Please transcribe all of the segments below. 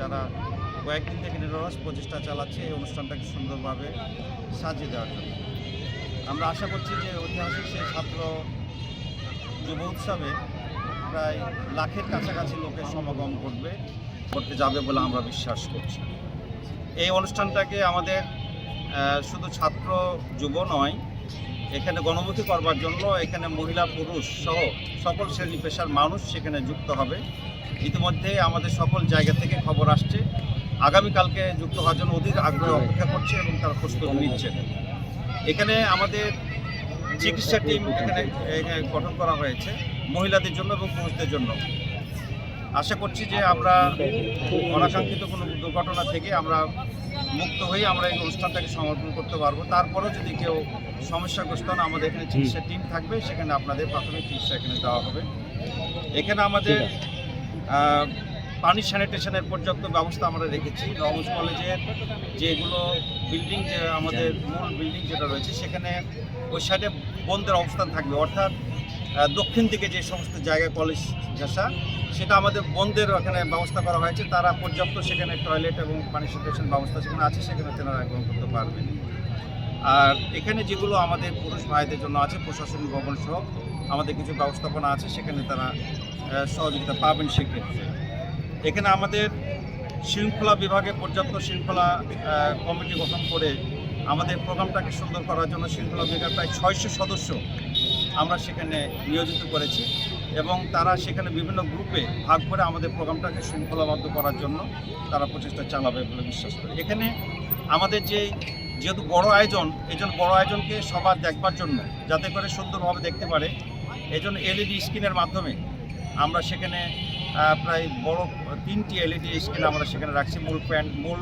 যারা কয়েকদিন থেকে নিরস প্রচেষ্টা চালাচ্ছে এই অনুষ্ঠানটাকে সুন্দরভাবে সাজিয়ে দেওয়ার জন্য। আমরা আশা করছি যে ঐতিহাসিক সেই ছাত্র যুব উৎসবে প্রায় লাখের কাছাকাছি লোকের সমাগম ঘটবে করতে যাবে বলে আমরা বিশ্বাস করছি। এই অনুষ্ঠানটাকে আমাদের শুধু ছাত্র যুব নয় এখানে গণমুখী করবার জন্য এখানে মহিলা, পুরুষ সহ সকল শ্রেণি পেশার মানুষ সেখানে যুক্ত হবে। ইতিমধ্যে আমাদের সকল জায়গা থেকে খবর আসছে। আগামীকালকে যুক্ত হওয়ার জন্য অধিক আগ্রহ অপেক্ষা করছে এবং তারা প্রস্তুতি নিচ্ছে। এখানে আমাদের চিকিৎসা টিম এখানে গঠন করা হয়েছে, মহিলাদের জন্য এবং পুরুষদের জন্য। আশা করছি যে আমরা অনাকাঙ্ক্ষিত কোনো দুর্ঘটনা থেকে আমরা মুক্ত হয়ে আমরা এই অনুষ্ঠানটাকে সমর্পণ করতে পারব। তারপরেও যদি কেউ সমস্যাগ্রস্ত হন আমাদের এখানে চিকিৎসা টিম থাকবে সেখানে আপনাদের প্রাথমিক চিকিৎসা এখানে দেওয়া হবে। এখানে আমাদের পানি স্যানিটেশনের পর্যাপ্ত ব্যবস্থা আমরা রেখেছি। নবজ কলেজের যেগুলো বিল্ডিং যে আমাদের মূল বিল্ডিং যেটা রয়েছে সেখানে ওই সাইডে বন্ধের অবস্থান থাকবে। অর্থাৎ দক্ষিণ দিকে যে সমস্ত জায়গায় কলেজ ঘেঁষা, সেটা আমাদের বন্ধের ওখানে ব্যবস্থা করা হয়েছে। তারা পর্যাপ্ত সেখানে টয়লেট এবং পানি স্যানিটেশন ব্যবস্থা সেখানে আছে, সেখানে তেনারা গ্রহণ করতে পারবেন আর এখানে যেগুলো আমাদের পুরুষ ভাইদের জন্য আছে প্রশাসনিক ভবন সহ আমাদের কিছু ব্যবস্থাপনা আছে, সেখানে তারা সহযোগিতা পাবেন সেক্ষেত্রে। এখানে আমাদের শৃঙ্খলা বিভাগে পর্যাপ্ত শৃঙ্খলা কমিটি গঠন করে আমাদের প্রোগ্রামটাকে সুন্দর করার জন্য শৃঙ্খলা বিভাগের প্রায় ছয়শো সদস্য আমরা সেখানে নিয়োজিত করেছি এবং তারা সেখানে বিভিন্ন গ্রুপে ভাগ করে আমাদের প্রোগ্রামটাকে শৃঙ্খলাবদ্ধ করার জন্য তারা প্রচেষ্টা চালাবে বলে বিশ্বাস করি। এখানে আমাদের যে, যেহেতু বড় আয়োজন এই জন্য বড় আয়োজনকে সবার দেখবার জন্য, যাতে করে সুন্দরভাবে দেখতে পারে এই জন্য এলইডি স্ক্রিনের মাধ্যমে আমরা সেখানে প্রায় বড় তিনটি এলইডি স্ক্রিন আমরা সেখানে রাখছি, মূল প্যান্ট, মূল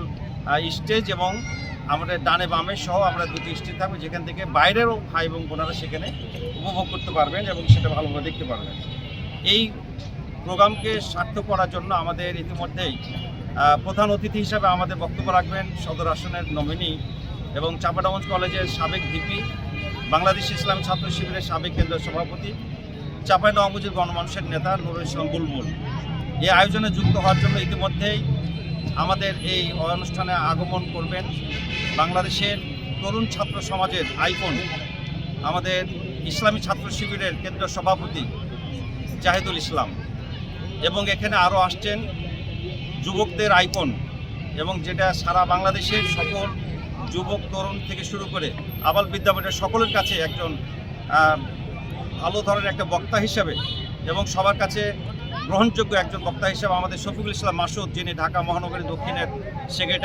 স্টেজ এবং আমাদের ডানে বামে সহ আমরা দুটি স্টেজ থাকবে, যেখান থেকে বাইরেরও ভাই এবং বোনেরা সেখানে উপভোগ করতে পারবেন এবং সেটা ভালোভাবে দেখতে পারবেন। এই প্রোগ্রামকে সার্থক করার জন্য আমাদের ইতিমধ্যেই প্রধান অতিথি হিসাবে আমাদের বক্তব্য রাখবেন সদর আসনের নমিনি এবং চাপাডাগঞ্জ কলেজের সাবেক ভিপি, বাংলাদেশ ইসলাম ছাত্র শিবিরের সাবেক কেন্দ্রীয় সভাপতি, চাঁপাইনবাবগঞ্জের গণমানুষের নেতা নুরুল ইসলাম বুলবুল। এই আয়োজনে যুক্ত হওয়ার জন্য ইতিমধ্যেই আমাদের এই অনুষ্ঠানে আগমন করবেন বাংলাদেশের তরুণ ছাত্র সমাজের আইকন আমাদের ইসলামী ছাত্র শিবিরের কেন্দ্রীয় সভাপতি জাহিদুল ইসলাম। এবং এখানে আরও আসছেন যুবকদের আইকন এবং যেটা সারা বাংলাদেশের সকল যুবক, তরুণ থেকে শুরু করে আবাল বিদ্যাপীঠের সকলের কাছে একজন ভালো ধরনের একটা বক্তা হিসাবে এবং সবার কাছে গ্রহণযোগ্য একজন বক্তা হিসেবে আমাদের শফিকুল ইসলাম মাসুদ যিনি ঢাকা মহানগরী দক্ষিণের সেক্রেটারি